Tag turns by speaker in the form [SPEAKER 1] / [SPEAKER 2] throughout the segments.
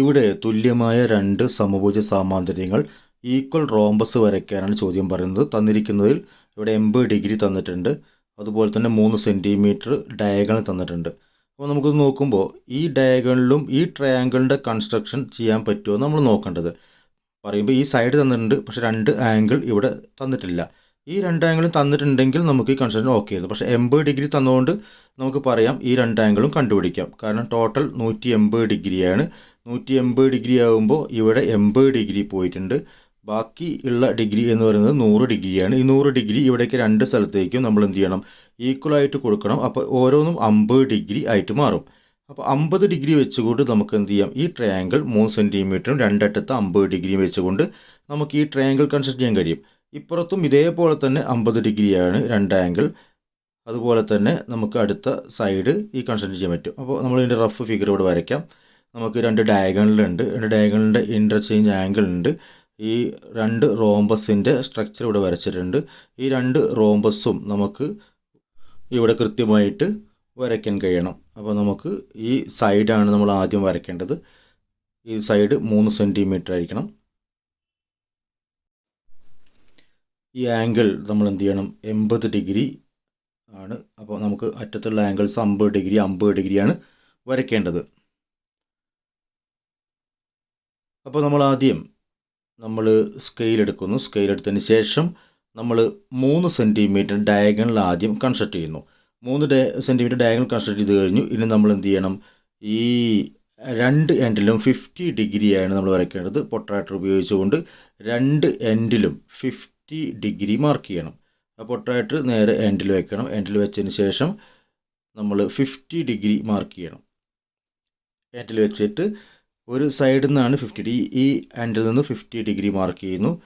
[SPEAKER 1] ഇവിടെ തുല്യമായ രണ്ട് സമഭുജ സാമാന്തര്യങ്ങൾ ഈക്വൽ റോംബസ് വരയ്ക്കാനാണ് ചോദ്യം പറയുന്നത്. തന്നിരിക്കുന്നതിൽ ഇവിടെ എൺപത് ഡിഗ്രി തന്നിട്ടുണ്ട്. അതുപോലെ തന്നെ മൂന്ന് സെന്റിമീറ്റർ ഡയഗണൽ തന്നിട്ടുണ്ട്. അപ്പോൾ നമുക്ക് നോക്കുമ്പോൾ ഈ ഡയഗണലും ഈ ട്രയാങ്കിളിന്റെ കൺസ്ട്രക്ഷൻ ചെയ്യാൻ പറ്റുമോ നമ്മൾ നോക്കേണ്ടത്. പറയുമ്പോൾ ഈ സൈഡ് തന്നിട്ടുണ്ട് പക്ഷേ രണ്ട് ആംഗിൾ ഇവിടെ തന്നിട്ടില്ല. ഈ രണ്ട് ആംഗിളും തന്നിട്ടുണ്ടെങ്കിൽ നമുക്ക് ഈ കൺസ്ട്രക്ഷൻ ഓക്കെ ആയിരുന്നു. പക്ഷേ എൺപത് ഡിഗ്രി തന്നുകൊണ്ട് നമുക്ക് പറയാം ഈ രണ്ട് ആംഗിളും കണ്ടുപിടിക്കാം. കാരണം ടോട്ടൽ നൂറ്റി എൺപത് ഡിഗ്രിയാണ് നൂറ്റി എൺപത് ഡിഗ്രി ആകുമ്പോൾ ഇവിടെ എൺപത് ഡിഗ്രി പോയിട്ടുണ്ട്. ബാക്കി ഉള്ള ഡിഗ്രി എന്ന് പറയുന്നത് നൂറ് ഡിഗ്രിയാണ്. ഈ നൂറ് ഡിഗ്രി ഇവിടേക്ക് രണ്ട് സ്ഥലത്തേക്കും നമ്മൾ എന്ത് ചെയ്യണം? ഈക്വലായിട്ട് കൊടുക്കണം. അപ്പോൾ ഓരോന്നും അമ്പത് ഡിഗ്രി ആയിട്ട് മാറും. അപ്പോൾ അമ്പത് ഡിഗ്രി വെച്ചുകൊണ്ട് നമുക്ക് എന്ത് ചെയ്യാം? ഈ ട്രയാങ്കിൾ മൂന്ന് സെന്റിമീറ്ററും രണ്ടറ്റത്ത് അമ്പത് ഡിഗ്രിയും വെച്ചുകൊണ്ട് നമുക്ക് ഈ ട്രയാങ്കിൾ കൺസ്ട്രക്ട് ചെയ്യാൻ കഴിയും. ഇപ്പുറത്തും ഇതേപോലെ തന്നെ അമ്പത് ഡിഗ്രിയാണ് രണ്ട് ആംഗിൾ അതുപോലെ തന്നെ നമുക്ക് അടുത്ത സൈഡ് ഈ കൺസ്ട്രക്ട് ചെയ്യാൻ പറ്റും. അപ്പോൾ നമ്മൾ ഇതിന്റെ റഫ് ഫിഗർ ഇവിടെ വരയ്ക്കാം. നമുക്ക് രണ്ട് ഡയഗണലുണ്ട് രണ്ട് ഡയഗണലിന്റെ ഇന്റർചേഞ്ച് ആംഗിൾ ഉണ്ട്. ഈ രണ്ട് റോംബസിന്റെ സ്ട്രക്ചർ ഇവിടെ വരച്ചിട്ടുണ്ട്. ഈ രണ്ട് റോംബസും നമുക്ക് ഇവിടെ കൃത്യമായിട്ട് വരയ്ക്കാൻ കഴിയണം. അപ്പോൾ നമുക്ക് ഈ സൈഡാണ് നമ്മൾ ആദ്യം വരയ്ക്കേണ്ടത്. ഈ സൈഡ് മൂന്ന് സെന്റിമീറ്റർ ആയിരിക്കണം. ഈ ആംഗിൾ നമ്മൾ എന്ത് ചെയ്യണം? എൺപത് ഡിഗ്രി ആണ്. അപ്പോൾ നമുക്ക് അറ്റത്തുള്ള ആംഗിൾസ് അമ്പത് ഡിഗ്രി അമ്പത് ഡിഗ്രിയാണ് വരയ്ക്കേണ്ടത്. അപ്പോൾ നമ്മൾ ആദ്യം നമ്മൾ സ്കെയിൽ എടുക്കുന്നു. സ്കെയിൽ എടുത്തതിന് ശേഷം നമ്മൾ മൂന്ന് സെന്റിമീറ്റർ ഡയഗണൽ ആദ്യം കൺസ്ട്രക്ട് ചെയ്യുന്നു. മൂന്ന് ഡേ സെന്റിമീറ്റർ ഡയഗണൽ കൺസ്ട്രക്ട് ചെയ്ത് കഴിഞ്ഞു. ഇനി നമ്മൾ എന്ത് ചെയ്യണം? ഈ രണ്ട് എൻഡിലും ഫിഫ്റ്റി ഡിഗ്രിയാണ് നമ്മൾ വരയ്ക്കേണ്ടത്. പൊട്ടാറ്റർ ഉപയോഗിച്ചുകൊണ്ട് രണ്ട് എൻഡിലും ഫിഫ്റ്റി ഡിഗ്രി മാർക്ക് ചെയ്യണം. ആ പൊട്ടാറ്റർ നേരെ എൻഡിൽ വെക്കണം. എൻഡിൽ വെച്ചതിന് ശേഷം നമ്മൾ ഫിഫ്റ്റി ഡിഗ്രി മാർക്ക് ചെയ്യണം. എൻഡിൽ വെച്ചിട്ട് ഒരു സൈഡിൽ നിന്നാണ് ഫിഫ്റ്റി ഡി ഈ ആൻഡിൽ നിന്ന് ഫിഫ്റ്റി ഡിഗ്രി മാർക്ക് ചെയ്യുന്നു.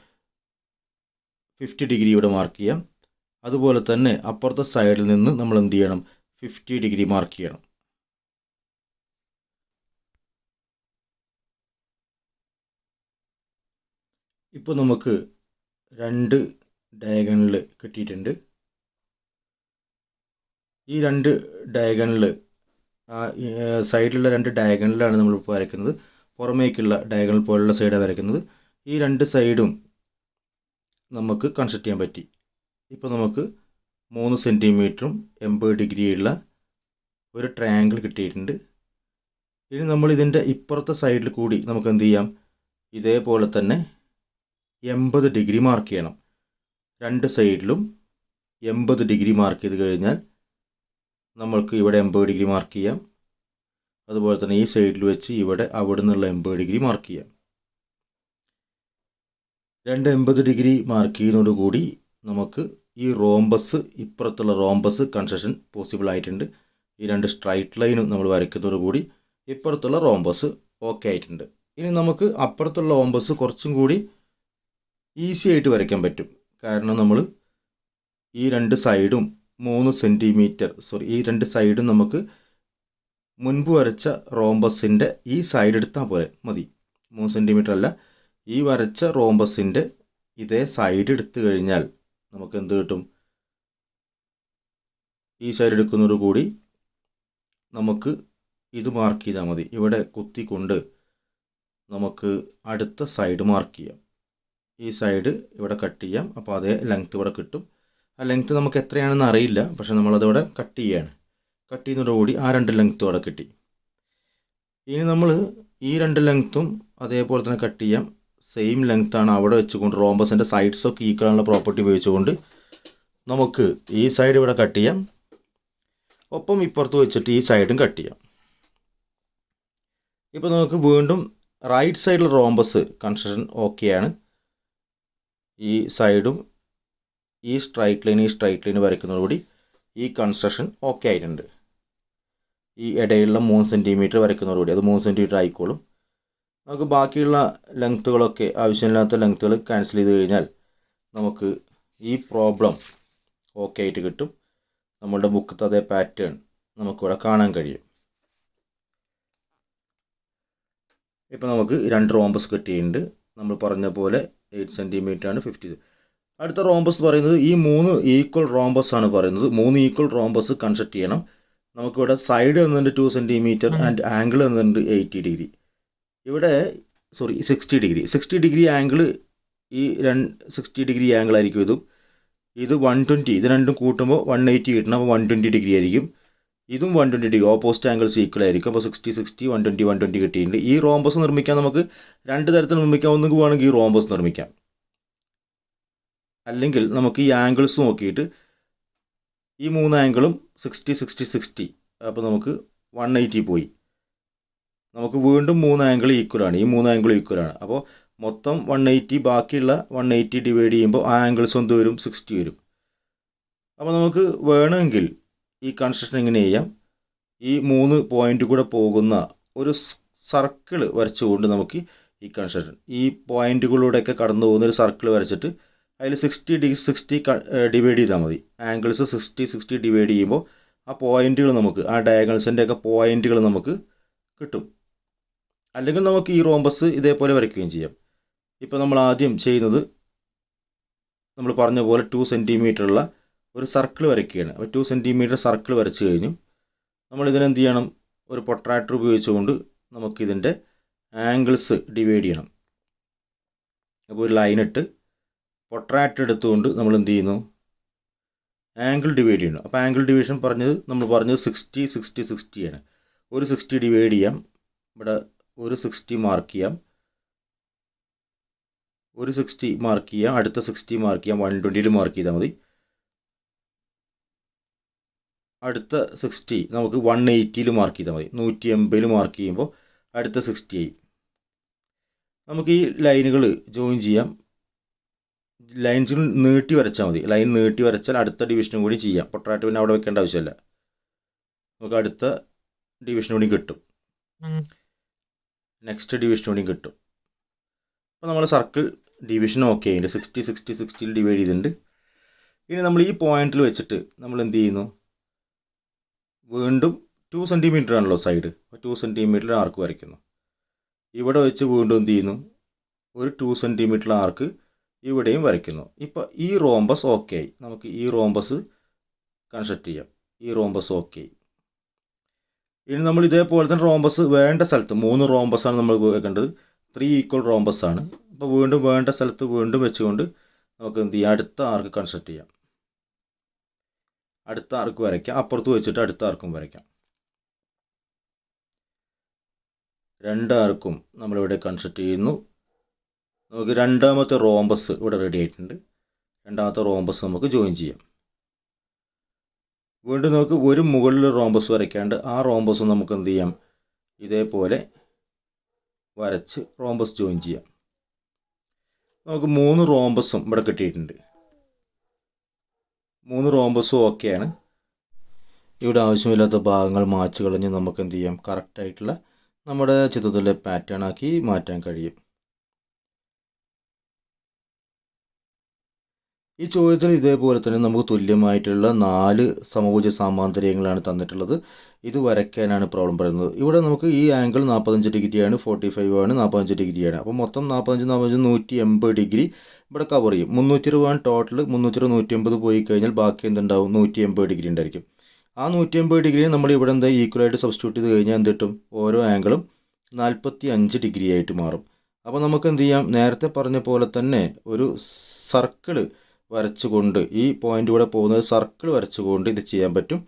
[SPEAKER 1] ഫിഫ്റ്റി ഡിഗ്രി ഇവിടെ മാർക്ക് ചെയ്യാം. അതുപോലെ തന്നെ അപ്പുറത്തെ സൈഡിൽ നിന്ന് നമ്മൾ എന്ത് ചെയ്യണം? ഫിഫ്റ്റി ഡിഗ്രി മാർക്ക് ചെയ്യണം. ഇപ്പോൾ നമുക്ക് രണ്ട് ഡയഗണൽ കിട്ടിയിട്ടുണ്ട്. ഈ രണ്ട് ഡയഗണൽ ആ സൈഡിലുള്ള രണ്ട് ഡയഗണലാണ് നമ്മളിപ്പോൾ വരയ്ക്കുന്നത്. പുറമേക്കുള്ള ഡയഗണൽ പോലുള്ള സൈഡാണ് വരയ്ക്കുന്നത്. ഈ രണ്ട് സൈഡും നമുക്ക് കൺസ്ട്രക്ട് ചെയ്യാൻ പറ്റി. ഇപ്പോൾ നമുക്ക് മൂന്ന് സെന്റിമീറ്ററും എൺപത് ഡിഗ്രിയുള്ള ഒരു ട്രയാങ്കിൾ കിട്ടിയിട്ടുണ്ട്. ഇനി നമ്മൾ ഇതിന്റെ ഇപ്പുറത്തെ സൈഡിൽ കൂടി നമുക്ക് എന്ത് ചെയ്യാം? ഇതേപോലെ തന്നെ എൺപത് ഡിഗ്രി മാർക്ക് ചെയ്യണം. രണ്ട് സൈഡിലും എൺപത് ഡിഗ്രി മാർക്ക് ചെയ്ത് കഴിഞ്ഞാൽ നമ്മൾക്ക് ഇവിടെ എൺപത് ഡിഗ്രി മാർക്ക് ചെയ്യാം. അതുപോലെ തന്നെ ഈ സൈഡിൽ വെച്ച് ഇവിടെ അവിടെ നിന്നുള്ള എൺപത് ഡിഗ്രി മാർക്ക് ചെയ്യാം. രണ്ട് എൺപത് ഡിഗ്രി മാർക്ക് ചെയ്യുന്നതോടുകൂടി നമുക്ക് ഈ റോംബസ് ഇപ്പുറത്തുള്ള റോംബസ് കൺസ്ട്രക്ഷൻ പോസിബിൾ ആയിട്ടുണ്ട്. ഈ രണ്ട് സ്ട്രൈറ്റ് ലൈനും നമ്മൾ വരയ്ക്കുന്നതോടുകൂടി ഇപ്പുറത്തുള്ള റോംബസ് ഓക്കെ ആയിട്ടുണ്ട്. ഇനി നമുക്ക് അപ്പുറത്തുള്ള റോംബസ് കുറച്ചും കൂടി ഈസി ആയിട്ട് വരയ്ക്കാൻ പറ്റും. കാരണം നമ്മൾ ഈ രണ്ട് സൈഡും മൂന്ന് സെന്റിമീറ്റർ സോറി ഈ രണ്ട് സൈഡും നമുക്ക് മുൻപ് വരച്ച റോംബസിന്റെ ഈ സൈഡ് എടുത്താൽ പോലെ മതി. മൂന്ന് സെന്റിമീറ്റർ അല്ല. ഈ വരച്ച റോംബസിന്റെ ഇതേ സൈഡ് എടുത്തു കഴിഞ്ഞാൽ നമുക്ക് എന്ത് കിട്ടും? ഈ സൈഡ് എടുക്കുന്നതോടു കൂടി നമുക്ക് ഇത് മാർക്ക് ചെയ്താൽ മതി. ഇവിടെ കുത്തിക്കൊണ്ട് നമുക്ക് അടുത്ത സൈഡ് മാർക്ക് ചെയ്യാം. ഈ സൈഡ് ഇവിടെ കട്ട് ചെയ്യാം. അപ്പോൾ അതേ ലെങ്ത് ഇവിടെ കിട്ടും. ആ ലെങ്ത്ത് നമുക്ക് എത്രയാണെന്ന് അറിയില്ല. പക്ഷെ നമ്മളതോടെ കട്ട് ചെയ്യാണ്. കട്ട് ചെയ്യുന്നതോടുകൂടി ആ രണ്ട് ലെങ്ത്തും അവിടെ കിട്ടി. ഇനി നമ്മൾ ഈ രണ്ട് ലെങ്ത്തും അതേപോലെ തന്നെ കട്ട് ചെയ്യാം. സെയിം ലെങ്ത്താണ് അവിടെ വെച്ചുകൊണ്ട് റോംബസിന്റെ സൈഡ്സൊക്കെ ഈക്വലുള്ള പ്രോപ്പർട്ടി ഉപയോഗിച്ചുകൊണ്ട് നമുക്ക് ഈ സൈഡ് ഇവിടെ കട്ട് ചെയ്യാം. ഒപ്പം ഇപ്പുറത്ത് വെച്ചിട്ട് ഈ സൈഡും കട്ട് ചെയ്യാം. ഇപ്പോൾ നമുക്ക് വീണ്ടും റൈറ്റ് സൈഡിൽ റോംബസ് കൺസ്ട്രക്ഷൻ ഓക്കെയാണ് ഈ സൈഡും ഈ സ്ട്രൈറ്റ് ലൈൻ ഈ സ്ട്രൈറ്റ് ലൈൻ വരയ്ക്കുന്നതോടുകൂടി ഈ കൺസ്ട്രക്ഷൻ ഓക്കെ ആയിട്ടുണ്ട്. ഈ ഇടയിലുള്ള മൂന്ന് സെന്റിമീറ്റർ വരയ്ക്കുന്നതോടുകൂടി അത് മൂന്ന് സെന്റിമീറ്റർ ആയിക്കോളും. നമുക്ക് ബാക്കിയുള്ള ലെങ്ത്തുകളൊക്കെ ആവശ്യമില്ലാത്ത ലെങ്ത്തുകൾ ക്യാൻസൽ ചെയ്ത് കഴിഞ്ഞാൽ നമുക്ക് ഈ പ്രോബ്ലം ഓക്കെ ആയിട്ട് കിട്ടും. നമ്മളുടെ ബുക്കത്തെ അതേ പാറ്റേൺ നമുക്കിവിടെ കാണാൻ കഴിയും. ഇപ്പോൾ നമുക്ക് രണ്ട് റോംബസ് കിട്ടിയിട്ടുണ്ട്. നമ്മൾ പറഞ്ഞ പോലെ എയ്റ്റ് സെന്റിമീറ്റർ ആണ് ഫിഫ്റ്റി അടുത്ത റോംബസ് പറയുന്നത് ഈ മൂന്ന് ഈക്വൽ റോംബസ് ആണ് പറയുന്നത്. മൂന്ന് ഈക്വൽ റോംബസ് കൺസ്ട്രക്ട് ചെയ്യണം. നമുക്കിവിടെ സൈഡ് എന്നുണ്ട് ടു സെന്റിമീറ്റർ ആൻഡ് ആംഗിൾ എന്നുണ്ട് എയ്റ്റി ഡിഗ്രി ഇവിടെ sorry sixty degree sixty degree angle ഈ രണ്ട് സിക്സ്റ്റി ഡിഗ്രി ആംഗിൾ ആയിരിക്കും ഇതും. ഇത് വൺ ട്വന്റി ഇത് രണ്ടും കൂട്ടുമ്പോൾ വൺ എയ്റ്റി കിട്ടണം അപ്പോൾ വൺ ട്വന്റി ഡിഗ്രി ആയിരിക്കും. ഇതും one twenty degree opposite angles equal ആയിരിക്കും. അപ്പോൾ sixty sixty one twenty one twenty കിട്ടിയിട്ടുണ്ട്. ഈ റോംബസ് നിർമ്മിക്കാൻ നമുക്ക് രണ്ട് തരത്തിൽ നിർമ്മിക്കാം ഒന്നുകിൽ വേണമെങ്കിൽ ഈ റോംബസ് നിർമ്മിക്കാം. അല്ലെങ്കിൽ നമുക്ക് ഈ ആംഗിൾസ് നോക്കിയിട്ട് ഈ മൂന്ന് ആംഗിളും സിക്സ്റ്റി സിക്സ്റ്റി സിക്സ്റ്റി അപ്പോൾ നമുക്ക് വൺ എയ്റ്റി പോയി. നമുക്ക് വീണ്ടും മൂന്ന് ആംഗിൾ ഈക്വലാണ് ഈ മൂന്ന് ആംഗിൾ ഈക്വലാണ് അപ്പോൾ മൊത്തം വൺ എയ്റ്റി ബാക്കിയുള്ള വൺ എയ്റ്റി ഡിവൈഡ് ചെയ്യുമ്പോൾ ആ ആംഗിൾസ് എന്ത് വരും? സിക്സ്റ്റി വരും. അപ്പോൾ നമുക്ക് വേണമെങ്കിൽ ഈ കൺസ്ട്രക്ഷൻ എങ്ങനെ ചെയ്യാം. ഈ മൂന്ന് പോയിന്റ് കൂടെ പോകുന്ന ഒരു സർക്കിൾ വരച്ചുകൊണ്ട് നമുക്ക് ഈ കൺസ്ട്രക്ഷൻ ഈ പോയിന്റുകളിലൂടെയൊക്കെ കടന്നു പോകുന്ന ഒരു സർക്കിൾ വരച്ചിട്ട് അതിൽ സിക്സ്റ്റി ഡിഗ്രി സിക്സ്റ്റി ഡിവൈഡ് ചെയ്താൽ മതി. ആംഗിൾസ് സിക്സ്റ്റി സിക്സ്റ്റി ഡിവൈഡ് ചെയ്യുമ്പോൾ ആ പോയിന്റുകൾ നമുക്ക് ആ ഡയഗണൽസിന്റെ ഒക്കെ പോയിന്റുകൾ നമുക്ക് കിട്ടും. അല്ലെങ്കിൽ നമുക്ക് ഈ റോംബസ് ഇതേപോലെ വരയ്ക്കുകയും ചെയ്യാം. ഇപ്പോൾ നമ്മൾ ആദ്യം ചെയ്യുന്നത് നമ്മൾ പറഞ്ഞ പോലെ ടു ഉള്ള ഒരു സർക്കിൾ വരയ്ക്കുകയാണ്. അപ്പോൾ ടു സെന്റിമീറ്റർ സർക്കിൾ വരച്ചു കഴിഞ്ഞു നമ്മൾ ഇതിനെന്ത് ചെയ്യണം? ഒരു പൊട്രാക്ടർ ഉപയോഗിച്ചുകൊണ്ട് നമുക്കിതിന്റെ ആംഗിൾസ് ഡിവൈഡ് ചെയ്യണം. അപ്പോൾ ഒരു ലൈൻ പൊട്രാക്ടർ എടുത്തുകൊണ്ട് നമ്മൾ എന്ത് ചെയ്യുന്നു? ആംഗിൾ ഡിവൈഡ് ചെയ്യണം അപ്പോൾ ആംഗിൾ ഡിവിഷൻ പറഞ്ഞത് നമ്മൾ പറഞ്ഞത് സിക്സ്റ്റി സിക്സ്റ്റി സിക്സ്റ്റിയാണ് ഒരു സിക്സ്റ്റി ഡിവൈഡ് ചെയ്യാം. ഇവിടെ ഒരു സിക്സ്റ്റി മാർക്ക് ചെയ്യാം. ഒരു സിക്സ്റ്റി മാർക്ക് ചെയ്യാം. അടുത്ത സിക്സ്റ്റി മാർക്ക് ചെയ്യാം. വൺ ട്വന്റിയിൽ മാർക്ക് ചെയ്താൽ മതി. അടുത്ത സിക്സ്റ്റി നമുക്ക് വൺ എയ്റ്റിയിൽ മാർക്ക് ചെയ്താൽ മതി. നൂറ്റി എൺപതിൽ മാർക്ക് ചെയ്യുമ്പോൾ അടുത്ത സിക്സ്റ്റി ആയി. നമുക്ക് ഈ ലൈനുകൾ ജോയിൻ ചെയ്യാം. ലൈൻസുകൾ നീട്ടി വരച്ചാൽ മതി. ലൈൻ നീട്ടി വരച്ചാൽ അടുത്ത ഡിവിഷനും കൂടി ചെയ്യാം. പൊട്ടറായിട്ട് പിന്നെ അവിടെ വെക്കേണ്ട ആവശ്യമില്ല. നമുക്ക് അടുത്ത ഡിവിഷനും കൂടി കിട്ടും. നെക്സ്റ്റ് ഡിവിഷനും കൂടി കിട്ടും. അപ്പോൾ നമ്മൾ സർക്കിൾ ഡിവിഷൻ ഓക്കെ ആയിട്ട് സിക്സ്റ്റി സിക്സ്റ്റി സിക്സ്റ്റിയിൽ ഡിവൈഡ് ചെയ്തിട്ടുണ്ട്. ഇനി നമ്മൾ ഈ പോയിന്റിൽ വെച്ചിട്ട് നമ്മൾ എന്ത് ചെയ്യുന്നു? വീണ്ടും ടു സെന്റിമീറ്റർ ആണല്ലോ സൈഡ് അപ്പോൾ ടു സെന്റിമീറ്റർ ആർക്ക് വരയ്ക്കുന്നു. ഇവിടെ വെച്ച് വീണ്ടും എന്ത് ചെയ്യുന്നു? ഒരു ടു സെന്റിമീറ്റർ ആർക്ക് ഇവിടെയും വരയ്ക്കുന്നു. ഇപ്പോൾ ഈ റോംബസ് ഓക്കെ ആയി നമുക്ക് ഈ റോംബസ് കൺസ്ട്രക്ട് ചെയ്യാം. ഈ റോംബസ് ഓക്കെ ആയി ഇനി നമ്മൾ ഇതേപോലെ തന്നെ റോംബസ് വേണ്ട സ്ഥലത്ത് മൂന്ന് റോംബസാണ് നമ്മൾ വെക്കേണ്ടത്. ത്രീ ഈക്വൽ റോംബസ് ആണ്. അപ്പോൾ വീണ്ടും വേണ്ട സ്ഥലത്ത് വീണ്ടും വെച്ചുകൊണ്ട് നമുക്ക് എന്ത് ചെയ്യാം? അടുത്ത ആർക്ക് കൺസ്ട്രക്ട് ചെയ്യാം. അടുത്ത ആർക്ക് വരയ്ക്കാം. അപ്പുറത്ത് വെച്ചിട്ട് അടുത്ത ആർക്കും വരയ്ക്കാം. രണ്ടാർക്കും നമ്മളിവിടെ കൺസ്ട്രക്ട് ചെയ്യുന്നു. നമുക്ക് രണ്ടാമത്തെ റോംബസ് ഇവിടെ റെഡി ആയിട്ടുണ്ട്. രണ്ടാമത്തെ റോംബസ് നമുക്ക് ജോയിൻ ചെയ്യാം. വീണ്ടും നമുക്ക് ഒരു മുകളിൽ റോംബസ് വരയ്ക്കാണ്ട് ആ റോംബസ് നമുക്ക് എന്ത് ചെയ്യാം? ഇതേപോലെ വരച്ച് റോംബസ് ജോയിൻ ചെയ്യാം. നമുക്ക് മൂന്ന് റോംബസും ഇവിടെ കിട്ടിയിട്ടുണ്ട്. മൂന്ന് റോംബസും ഓക്കെയാണ് ഇവിടെ ആവശ്യമില്ലാത്ത ഭാഗങ്ങൾ മാച്ച് കളഞ്ഞ് നമുക്ക് എന്ത് ചെയ്യാം? കറക്റ്റായിട്ടുള്ള നമ്മുടെ ചിത്രത്തിലെ പാറ്റേൺ ആക്കി മാറ്റാൻ കഴിയും. ഈ ചോദ്യത്തിന് ഇതേപോലെ തന്നെ നമുക്ക് തുല്യമായിട്ടുള്ള നാല് സമഭുജ സാമാന്തര്യങ്ങളാണ് തന്നിട്ടുള്ളത്. ഇത് വരയ്ക്കാനാണ് പ്രോബ്ലം പറയുന്നത്. ഇവിടെ നമുക്ക് ഈ ആംഗിൾ നാൽപ്പത്തഞ്ച് ഡിഗ്രിയാണ് ഫോർട്ടി ഫൈവ് ആണ് നാൽപ്പത്തഞ്ച് ഡിഗ്രിയാണ്. അപ്പോൾ മൊത്തം നാൽപ്പത്തഞ്ച് നാൽപ്പത്തഞ്ച് നൂറ്റി എൺപത് ഡിഗ്രി ഇവിടെ കവർ ചെയ്യും. മുന്നൂറ്റി ഇരുപതാണ് ടോട്ടൽ മുന്നൂറ്റി ഇരുപത് നൂറ്റി എൺപത് പോയി കഴിഞ്ഞാൽ ബാക്കി എന്തുണ്ടാവും? നൂറ്റി എൺപത് ഡിഗ്രി ഉണ്ടായിരിക്കും. ആ നൂറ്റി എൺപത് ഡിഗ്രി നമ്മൾ ഇവിടെ എന്താ ഈക്വലായിട്ട് സബ്സ്റ്റിറ്റ്യൂട്ട് ചെയ്ത് കഴിഞ്ഞാൽ എന്ത് കിട്ടും? ഓരോ ആംഗിളും നാൽപ്പത്തി അഞ്ച് ഡിഗ്രി ആയിട്ട് മാറും. അപ്പോൾ നമുക്ക് എന്ത് ചെയ്യാം? നേരത്തെ പറഞ്ഞ പോലെ തന്നെ ഒരു സർക്കിൾ വരച്ചുകൊണ്ട് ഈ പോയിന്റ് കൂടെ പോകുന്നത് സർക്കിൾ വരച്ചുകൊണ്ട് ഇത് ചെയ്യാൻ പറ്റും.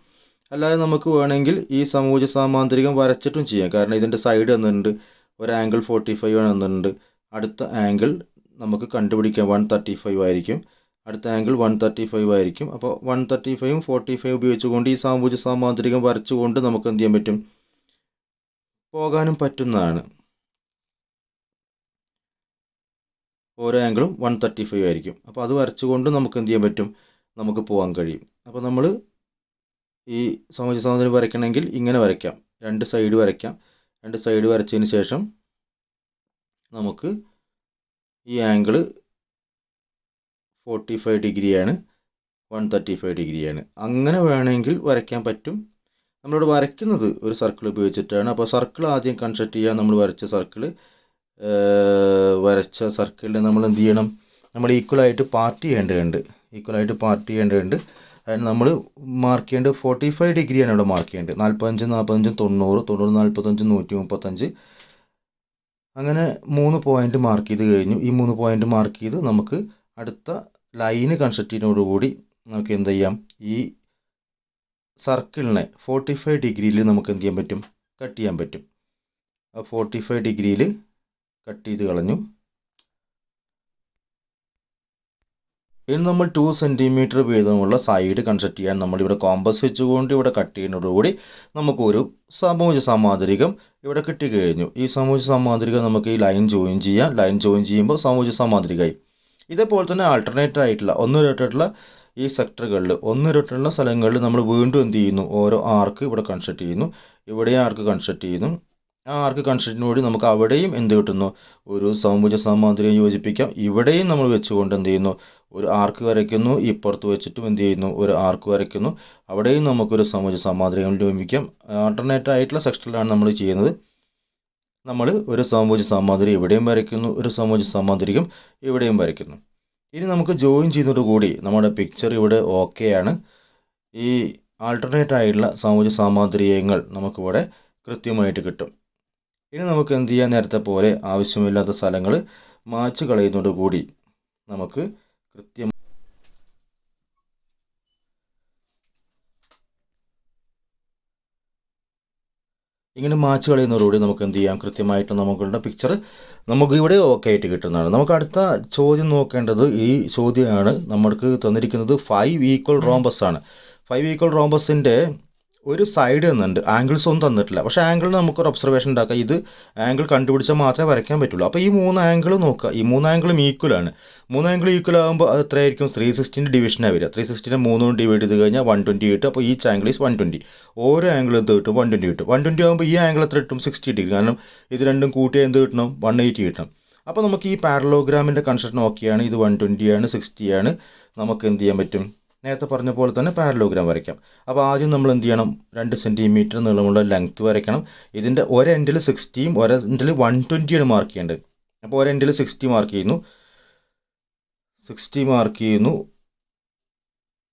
[SPEAKER 1] അല്ലാതെ നമുക്ക് വേണമെങ്കിൽ ഈ സമൂഹ സാമാന്തരികം വരച്ചിട്ടും ചെയ്യാം. കാരണം ഇതിന്റെ സൈഡ് എന്നുണ്ട് ഒരു ആംഗിൾ ഫോർട്ടി ഫൈവ് എന്നുണ്ട് അടുത്ത ആംഗിൾ നമുക്ക് കണ്ടുപിടിക്കാം വൺ തേർട്ടി ഫൈവ് ആയിരിക്കും. അടുത്ത ആംഗിൾ വൺ തേർട്ടി ഫൈവ് ആയിരിക്കും. അപ്പോൾ വൺ തേർട്ടി ഫൈവും ഫോർട്ടി ഫൈവ് ഉപയോഗിച്ചുകൊണ്ട് ഈ സാമൂഹ്യ സാമാന്തരികം വരച്ചുകൊണ്ട് നമുക്ക് എന്ത് ചെയ്യാൻ പറ്റും? പോകാനും പറ്റുന്നതാണ്. ഓരോ ആംഗിളും വൺ തേർട്ടി ഫൈവ് ആയിരിക്കും. അപ്പോൾ അത് വരച്ചുകൊണ്ട് നമുക്ക് എന്ത് ചെയ്യാൻ പറ്റും? നമുക്ക് പോകാൻ കഴിയും. അപ്പോൾ നമ്മൾ ഈ സമുദ്ര സമുദ്രം വരയ്ക്കണമെങ്കിൽ ഇങ്ങനെ വരയ്ക്കാം. രണ്ട് സൈഡ് വരയ്ക്കാം. രണ്ട് സൈഡ് വരച്ചതിന് ശേഷം നമുക്ക് ഈ ആംഗിൾ ഫോർട്ടി ഫൈവ് ഡിഗ്രിയാണ് വൺ തേർട്ടി ഫൈവ് ഡിഗ്രിയാണ് അങ്ങനെ വേണമെങ്കിൽ വരയ്ക്കാൻ പറ്റും. നമ്മളിവിടെ വരയ്ക്കുന്നത് ഒരു സർക്കിൾ ഉപയോഗിച്ചിട്ടാണ്. അപ്പോൾ സർക്കിൾ ആദ്യം കൺസ്ട്രക്റ്റ് ചെയ്യാൻ നമ്മൾ വരച്ച സർക്കിൾ വരച്ച സർക്കിളിൽ നമ്മൾ എന്ത് ചെയ്യണം? നമ്മൾ ഈക്വലായിട്ട് പാർട്ട് ചെയ്യേണ്ടതുണ്ട്. ഈക്വലായിട്ട് പാർട്ട് ചെയ്യേണ്ടതുണ്ട്. അതിന് നമ്മൾ മാർക്ക് ചെയ്യേണ്ടത് ഫോർട്ടി ഫൈവ് ഡിഗ്രിയാണ് ഇവിടെ മാർക്ക് ചെയ്യേണ്ടത്. നാൽപ്പത്തഞ്ച് നാൽപ്പത്തഞ്ച് തൊണ്ണൂറ് തൊണ്ണൂറ് നാൽപ്പത്തഞ്ച് നൂറ്റി മുപ്പത്തഞ്ച് അങ്ങനെ മൂന്ന് പോയിന്റ് മാർക്ക് ചെയ്ത് കഴിഞ്ഞു. ഈ മൂന്ന് പോയിന്റ് മാർക്ക് ചെയ്ത് നമുക്ക് അടുത്ത ലൈന് കൺസ്ട്രക്റ്റിനോടുകൂടി നമുക്ക് എന്ത് ചെയ്യാം? ഈ സർക്കിളിനെ ഫോർട്ടി ഫൈവ് ഡിഗ്രിയിൽ നമുക്ക് എന്ത് ചെയ്യാൻ പറ്റും? കട്ട് ചെയ്യാൻ പറ്റും. ആ ഫോർട്ടി ഫൈവ് ഡിഗ്രിയിൽ കട്ട് ചെയ്ത് കളഞ്ഞു. ഇനി നമ്മൾ ടു സെന്റിമീറ്റർ വീതമുള്ള സൈഡ് കൺസ്ട്രക്ട് ചെയ്യാൻ നമ്മളിവിടെ കോമ്പസ് വെച്ചുകൊണ്ട് ഇവിടെ കട്ട് ചെയ്യുന്നതോടുകൂടി നമുക്കൊരു സമൂഹ സമാന്തരികം ഇവിടെ കിട്ടിക്കഴിഞ്ഞു. ഈ സമൂഹ സമാന്തരികം നമുക്ക് ഈ ലൈൻ ജോയിൻ ചെയ്യാം. ലൈൻ ജോയിൻ ചെയ്യുമ്പോൾ സമൂഹ സമാന്തരികമായി. ഇതേപോലെ തന്നെ ആൾട്ടർനേറ്റ് ആയിട്ടുള്ള ഒന്നിരട്ടായിട്ടുള്ള ഈ സെക്ടറുകളിൽ ഒന്നിരട്ടുള്ള സ്ഥലങ്ങളിൽ നമ്മൾ വീണ്ടും എന്ത് ചെയ്യുന്നു? ഓരോ ആർക്ക് ഇവിടെ കൺസ്ട്രക്ട് ചെയ്യുന്നു. ഇവിടെ ആർക്ക് കൺസ്ട്രക്ട് ചെയ്യുന്നു. ആ ആർക്ക് കൺസ്ട്രക്റ്റിനോട് നമുക്ക് അവിടെയും എന്ത് കിട്ടുന്നു? ഒരു സമൂഹ സമാന്തരം യോജിപ്പിക്കാം. ഇവിടെയും നമ്മൾ വെച്ചുകൊണ്ട് എന്ത് ചെയ്യുന്നു? ഒരു ആർക്ക് വരയ്ക്കുന്നു ഇപ്പുറത്ത് വെച്ചിട്ടും എന്ത് ചെയ്യുന്നു? ഒരു ആർക്ക് വരയ്ക്കുന്നു. അവിടെയും നമുക്കൊരു സമൂഹ സമാന്തരം നിർമ്മിക്കാം ആൾട്ടർനേറ്റ് ആയിട്ടുള്ള സെക്ഷനിലാണ് നമ്മൾ ചെയ്യുന്നത്. നമ്മൾ ഒരു സമൂഹ സമാന്തരം ഇവിടെയും വരയ്ക്കുന്നു ഒരു സമൂഹ സമാന്തരികം ഇവിടെയും വരയ്ക്കുന്നു. ഇനി നമുക്ക് ജോയിൻ ചെയ്യുന്നതോട് കൂടി നമ്മുടെ പിക്ചർ ഇവിടെ ഓക്കെയാണ് ഈ ആൾട്ടർനേറ്റ് ആയിട്ടുള്ള സമൂഹ സമാന്തരീയങ്ങൾ നമുക്കിവിടെ കൃത്യമായിട്ട് കിട്ടും. ഇനി നമുക്ക് എന്ത് ചെയ്യാം നേരത്തെ പോലെ ആവശ്യമില്ലാത്ത സ്ഥലങ്ങൾ മാച്ച് കളയുന്നതോട് കൂടി നമുക്ക് കൃത്യം ഇങ്ങനെ മാച്ച് കളയുന്നതോടുകൂടി നമുക്ക് എന്ത് ചെയ്യാം? കൃത്യമായിട്ട് നമുക്കുള്ള പിക്ചർ നമുക്ക് ഇവിടെ ഓക്കെ ആയിട്ട് കിട്ടുന്നതാണ്. നമുക്ക് അടുത്ത ചോദ്യം നോക്കേണ്ടത് ഈ ചോദ്യമാണ് നമ്മൾക്ക് തന്നിരിക്കുന്നത് ഫൈവ് ഈക്വൽ റോംബസ് ആണ്. ഫൈവ് ഈക്വൽ റോംബസിന്റെ ഒരു സൈഡ് തന്നിട്ടുണ്ട് ആംഗിൾസ് ഒന്നും തന്നിട്ടില്ല. പക്ഷേ ആംഗിൾ നമുക്കൊരു ഒബ്സർവേഷൻ ഉണ്ടാക്കാം. ഇത് ആംഗിൾ കണ്ടുപിടിച്ചാൽ മാത്രമേ വരയ്ക്കാൻ പറ്റുള്ളൂ. അപ്പോൾ ഈ മൂന്ന് ആംഗിൾ നോക്കുക. ഈ മൂന്ന് ആംഗിളും ഈക്വൽ ആണ്. മൂന്ന് ആംഗിൾ ഈക്വൽ ആകുമ്പോൾ അത് എത്രയായിരിക്കും? ത്രീ സിക്സ്റ്റിന്റെ ഡിവിഷനാണ് വരിക. ത്രീ സിക്സ്റ്റിനെ മൂന്നും ഡിവൈഡ് ചെയ്ത് കഴിഞ്ഞാൽ വൺ ട്വന്റി കിട്ടും. അപ്പോൾ ഈ ആംഗിൾ ഈസ് വൺ ട്വന്റി ഓരോ ആംഗിൾ എന്ത് കിട്ടും? വൺ ട്വന്റി കിട്ടും. വൺ ട്വന്റി ആകുമ്പോൾ ഈ ആംഗിൾ എത്ര കിട്ടും? Sixty degree. കാരണം ഇത് രണ്ടും കൂട്ടിയാൽ എന്ത് കിട്ടണം? വൺ എയ്റ്റി കിട്ടണം. അപ്പോൾ നമുക്ക് ഈ പാരലോഗ്രാമിന്റെ കൺസ്ട്രക്ഷൻ നോക്കിയാണ്. ഇത് വൺ ട്വന്റിയാണ് സിക്സ്റ്റിയാണ് നമുക്ക് എന്ത് ചെയ്യാൻ പറ്റും? നേരത്തെ പറഞ്ഞ പോലെ തന്നെ പാരലോഗ്രാം വരയ്ക്കാം. അപ്പോൾ ആദ്യം നമ്മൾ എന്ത് ചെയ്യണം? രണ്ട് സെന്റിമീറ്റർ നീളമുള്ള ലെങ്ത്ത് വരയ്ക്കണം. ഇതിന്റെ ഒരെൻഡിൽ സിക്സ്റ്റിയും ഒരെൻഡിൽ വൺ ട്വന്റിയാണ് മാർക്ക് ചെയ്യേണ്ടത്. അപ്പോൾ ഒരെൻഡിൽ സിക്സ്റ്റി മാർക്ക് ചെയ്യുന്നു. സിക്സ്റ്റി മാർക്ക് ചെയ്യുന്നു.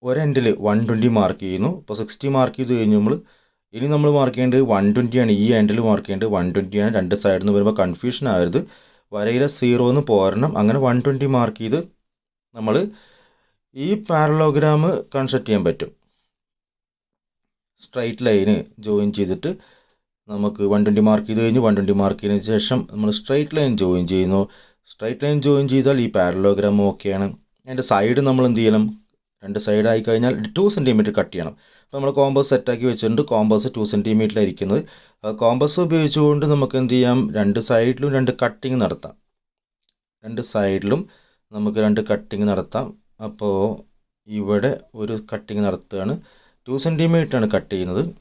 [SPEAKER 1] ഒരെൻഡിൽ വൺ ട്വന്റി മാർക്ക് ചെയ്യുന്നു. അപ്പോൾ സിക്സ്റ്റി മാർക്ക് ചെയ്ത് കഴിഞ്ഞ് നമ്മൾ ഇനി നമ്മൾ മാർക്ക് ചെയ്യേണ്ടത് വൺ ട്വന്റിയാണ് ഈ എൻഡിൽ മാർക്ക് ചെയ്യേണ്ടത് വൺ ട്വന്റിയാണ് രണ്ട് സൈഡിൽ നിന്ന് വരുമ്പോൾ കൺഫ്യൂഷൻ ആവരുത്. വരയിലെ സീറോ എന്ന് പോരണം. അങ്ങനെ വൺ ട്വന്റി മാർക്ക് ചെയ്ത് നമ്മൾ ഈ പാരലോഗ്രാം കൺസെപ്റ്റ് ചെയ്യാൻ പറ്റും. സ്ട്രൈറ്റ് ലൈന് ജോയിൻ ചെയ്തിട്ട് നമുക്ക് വൺ ട്വന്റി മാർക്ക് ചെയ്ത് കഴിഞ്ഞ് വൺ ട്വന്റി മാർക്ക് ചെയ്തതിന് ശേഷം നമ്മൾ സ്ട്രൈറ്റ് ലൈൻ ജോയിൻ ചെയ്യുന്നു. സ്ട്രൈറ്റ് ലൈൻ ജോയിൻ ചെയ്താൽ ഈ പാരലോഗ്രാം ഓക്കെയാണ് അതിന്റെ സൈഡ് നമ്മൾ എന്ത് ചെയ്യണം? രണ്ട് സൈഡ് ആയി കഴിഞ്ഞാൽ ടു സെന്റിമീറ്റർ കട്ട് ചെയ്യണം. അപ്പോൾ നമ്മൾ കോമ്പസ് സെറ്റാക്കി വെച്ചിട്ടുണ്ട്. കോമ്പസ് ടു സെന്റിമീറ്ററിലായിരിക്കുന്നത് കോമ്പസ് ഉപയോഗിച്ചുകൊണ്ട് നമുക്ക് എന്ത് ചെയ്യാം? രണ്ട് സൈഡിലും രണ്ട് കട്ടിങ് നടത്താം. രണ്ട് സൈഡിലും നമുക്ക് രണ്ട് കട്ടിങ് നടത്താം. അപ്പോൾ ഇവിടെ ഒരു കട്ടിങ് നടത്തുകയാണ്. ടു സെന്റിമീറ്ററാണ് കട്ട് ചെയ്യുന്നത്.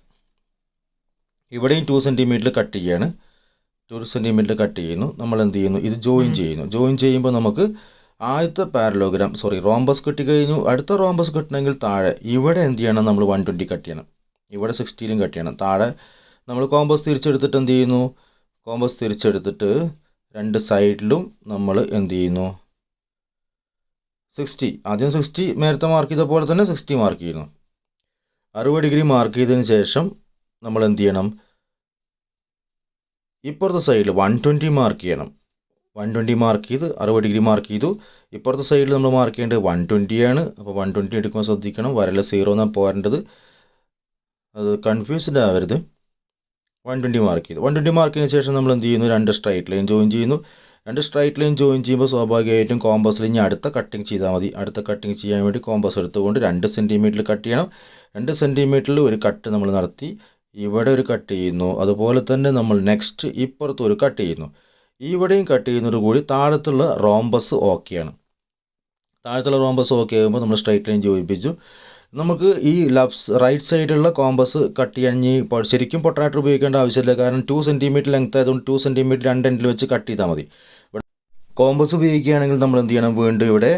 [SPEAKER 1] ഇവിടെയും ടു സെന്റിമീറ്റർ കട്ട് ചെയ്യുകയാണ്. ടു സെന്റിമീറ്റർ കട്ട് ചെയ്യുന്നു. നമ്മൾ എന്ത് ചെയ്യുന്നു? ഇത് ജോയിൻ ചെയ്യുന്നു. ജോയിൻ ചെയ്യുമ്പോൾ നമുക്ക് ആദ്യത്തെ പാരലോഗ്രാം സോറി റോംബസ് കിട്ടിക്കഴിഞ്ഞു അടുത്ത റോംബസ് കിട്ടണമെങ്കിൽ താഴെ ഇവിടെ എന്ത് ചെയ്യണം? നമ്മൾ വൺ ട്വന്റി കട്ട് ചെയ്യണം. ഇവിടെ സിക്സ്റ്റിയിലും കട്ട് ചെയ്യണം. താഴെ നമ്മൾ കോമ്പസ് തിരിച്ചെടുത്തിട്ട് എന്ത് ചെയ്യുന്നു? കോമ്പസ് തിരിച്ചെടുത്തിട്ട് രണ്ട് സൈഡിലും നമ്മൾ എന്ത് ചെയ്യുന്നു? സിക്സ്റ്റി. ആദ്യം സിക്സ്റ്റി നേരത്തെ മാർക്ക് ചെയ്ത പോലെ തന്നെ സിക്സ്റ്റി മാർക്ക് ചെയ്യുന്നു. അറുപത് ഡിഗ്രി മാർക്ക് ചെയ്തതിന് ശേഷം നമ്മൾ എന്ത് ചെയ്യണം? ഇപ്പുറത്തെ സൈഡിൽ വൺ ട്വന്റി മാർക്ക് ചെയ്യണം. വൺ ട്വന്റി മാർക്ക് ചെയ്ത് അറുപത് ഡിഗ്രി മാർക്ക് ചെയ്തു. ഇപ്പുറത്തെ സൈഡിൽ നമ്മൾ മാർക്ക് ചെയ്യേണ്ടത് വൺ ട്വന്റിയാണ് അപ്പോൾ വൺ ട്വന്റി എടുക്കുമ്പോൾ ശ്രദ്ധിക്കണം. വരല സീറോ എന്നാണ് പോരേണ്ടത്. അത് കൺഫ്യൂസ്ഡ് ആവരുത്. വൺ ട്വന്റി മാർക്ക് ചെയ്തു. വൺ ട്വന്റി മാർക്കിന് ശേഷം നമ്മൾ എന്ത് ചെയ്യുന്നു? രണ്ട് സ്ട്രൈറ്റ് ലൈൻ ജോയിൻ ചെയ്യുന്നു. രണ്ട് സ്ട്രൈറ്റ് ലൈൻ ജോയിൻ ചെയ്യുമ്പോൾ സ്വാഭാവികമായിട്ടും കോമ്പസ് ഇനി അടുത്ത കട്ടിങ് ചെയ്താൽ മതി. അടുത്ത കട്ടിങ് ചെയ്യാൻ വേണ്ടി കോമ്പസ് എടുത്തുകൊണ്ട് രണ്ട് സെന്റിമീറ്ററിൽ കട്ട് ചെയ്യണം. രണ്ട് സെന്റിമീറ്ററിൽ ഒരു കട്ട് നമ്മൾ നടത്തി. ഇവിടെ ഒരു കട്ട് ചെയ്യുന്നു. അതുപോലെ തന്നെ നമ്മൾ നെക്സ്റ്റ് ഇപ്പുറത്ത് ഒരു കട്ട് ചെയ്യുന്നു. ഇവിടെയും കട്ട് ചെയ്യുന്നതോട് കൂടി താഴത്തുള്ള റോംബസ് ഓക്കെയാണ് താഴത്തുള്ള റോംബസ് ഓക്കെ ആകുമ്പോൾ നമ്മൾ സ്ട്രൈറ്റ് ലൈൻ ജോയിപ്പിച്ചു. നമുക്ക് ഈ ലെഫ്റ്റ് റൈറ്റ് സൈഡിലുള്ള കോമ്പസ് കട്ട് ചെയ്യാൻ ശരിക്കും പൊട്ടാട്ടർ ഉപയോഗിക്കേണ്ട ആവശ്യമില്ല. കാരണം ടു സെന്റിമീറ്റർ ലെങ്ത് ആയതുകൊണ്ട് ടു സെന്റിമീറ്റർ രണ്ട് എൻഡിൽ വെച്ച് കട്ട് ചെയ്താൽ മതി. കോമ്പസ് ഉപയോഗിക്കുകയാണെങ്കിൽ നമ്മൾ എന്ത് ചെയ്യണം? വീണ്ടും ഇവിടെ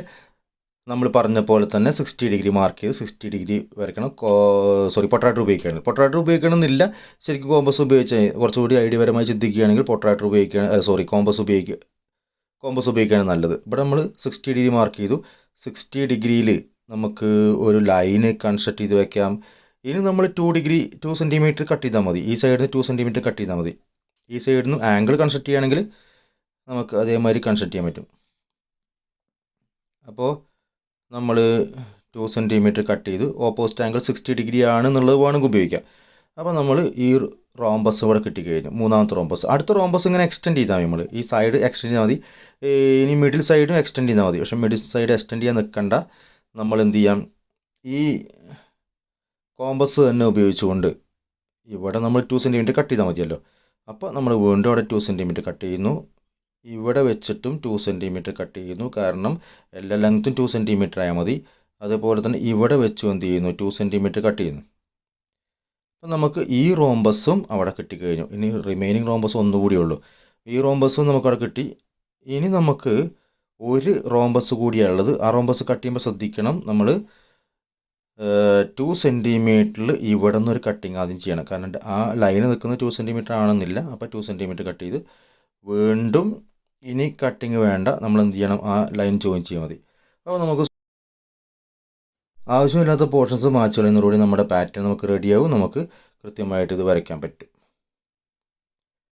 [SPEAKER 1] നമ്മൾ പറഞ്ഞ പോലെ തന്നെ സിക്സ്റ്റി ഡിഗ്രി മാർക്ക് ചെയ്ത് സിക്സ്റ്റി ഡിഗ്രി വരയ്ക്കണം. സോറി പൊട്ടാറ്റർ ഉപയോഗിക്കുകയാണെങ്കിൽ. പൊട്ടാറ്റർ ഉപയോഗിക്കണമെന്നില്ല. ശരിക്കും കോമ്പസ് ഉപയോഗിച്ച് കുറച്ചുകൂടി ഐഡിയപരമായി ചിന്തിക്കുകയാണെങ്കിൽ പൊട്ടാറ്റർ ഉപയോഗിക്കുകയാണ് സോറി കോമ്പസ് ഉപയോഗിക്കുക കോമ്പസ് ഉപയോഗിക്കുകയാണ് നല്ലത്. ഇവിടെ നമ്മൾ സിക്സ്റ്റി ഡിഗ്രി മാർക്ക് ചെയ്തു. സിക്സ്റ്റി ഡിഗ്രിയിൽ നമുക്ക് ഒരു ലൈന് കൺസ്ട്രക്ട് ചെയ്ത് വെക്കാം. ഇനി നമ്മൾ two degree two centimetre cut ചെയ്താൽ മതി. ഈ സൈഡിൽ നിന്ന് ടു സെന്റിമീറ്റർ കട്ട് ചെയ്താൽ മതി. ഈ സൈഡിൽ നിന്ന് ആംഗിൾ കൺസ്ട്രക്ട് ചെയ്യുകയാണെങ്കിൽ നമുക്ക് അതേമാതിരി കൺസ്ട്രക്ട് ചെയ്യാൻ പറ്റും. അപ്പോൾ നമ്മൾ ടു സെന്റിമീറ്റർ കട്ട് ചെയ്ത് ഓപ്പോസിറ്റ് ആംഗിൾ സിക്സ്റ്റി ഡിഗ്രി ആണ് എന്നുള്ളത് വേണമെങ്കിൽ ഉപയോഗിക്കാം. അപ്പോൾ നമ്മൾ ഈ റോംബസ് ഇവിടെ കിട്ടിക്കഴിഞ്ഞു. മൂന്നാമത്തെ റോംബസ് അടുത്ത റോംബസ് ഇങ്ങനെ എക്സ്റ്റെൻഡ് ചെയ്താൽ നമ്മൾ ഈ സൈഡ് എക്സ്റ്റെൻഡ് ചെയ്താൽ മതി. ഇനി മിഡിൽ സൈഡും എക്സ്റ്റെൻഡ് ചെയ്താൽ മതി. പക്ഷേ മിഡിൽ സൈഡ് എക്സ്റ്റെൻഡ് ചെയ്യാൻ നിൽക്കണ്ട. നമ്മൾ എന്ത് ചെയ്യാം? ഈ കോമ്പസ് തന്നെ ഉപയോഗിച്ചുകൊണ്ട് ഇവിടെ നമ്മൾ ടു സെന്റിമീറ്റർ കട്ട് ചെയ്താൽ മതിയല്ലോ. അപ്പോൾ നമ്മൾ വീണ്ടും അവിടെ ടു സെന്റിമീറ്റർ കട്ട് ചെയ്യുന്നു. ഇവിടെ വെച്ചിട്ടും ടു സെന്റിമീറ്റർ കട്ട് ചെയ്യുന്നു. കാരണം എല്ലാ ലെങ്ത്തും ടു സെന്റിമീറ്റർ ആയാൽ മതി. അതുപോലെ തന്നെ ഇവിടെ വെച്ചും എന്ത് ചെയ്യുന്നു? ടു സെന്റിമീറ്റർ കട്ട് ചെയ്യുന്നു. അപ്പം നമുക്ക് ഈ റോംബസും അവിടെ കിട്ടിക്കഴിഞ്ഞു. ഇനി റിമൈനിങ് റോംബസ് ഒന്നുകൂടി ഉള്ളൂ. ഈ റോംബസും നമുക്കവിടെ കിട്ടി. ഇനി നമുക്ക് ഒരു റോംബസ് കൂടിയാണുള്ളത് ആ റോംബസ് കട്ട് ചെയ്യുമ്പോൾ ശ്രദ്ധിക്കണം നമ്മൾ ടു സെന്റിമീറ്ററിൽ ഇവിടെ നിന്നൊരു കട്ടിങ് ആദ്യം ചെയ്യണം. കാരണം ആ ലൈന് നിൽക്കുന്നത് ടു സെന്റിമീറ്റർ ആണെന്നില്ല. അപ്പോൾ ടു സെന്റിമീറ്റർ കട്ട് ചെയ്ത് വീണ്ടും ഇനി കട്ടിങ് വേണ്ട. നമ്മൾ എന്ത് ചെയ്യണം? ആ ലൈൻ ജോയിൻ ചെയ്യാൽ മതി. അപ്പോൾ നമുക്ക് ആവശ്യമില്ലാത്ത പോർഷൻസ് മാച്ച് കളയുന്നതോടുകൂടി നമ്മുടെ പാറ്റേൺ നമുക്ക് റെഡിയാവും നമുക്ക് കൃത്യമായിട്ട് ഇത് വരയ്ക്കാൻ പറ്റും.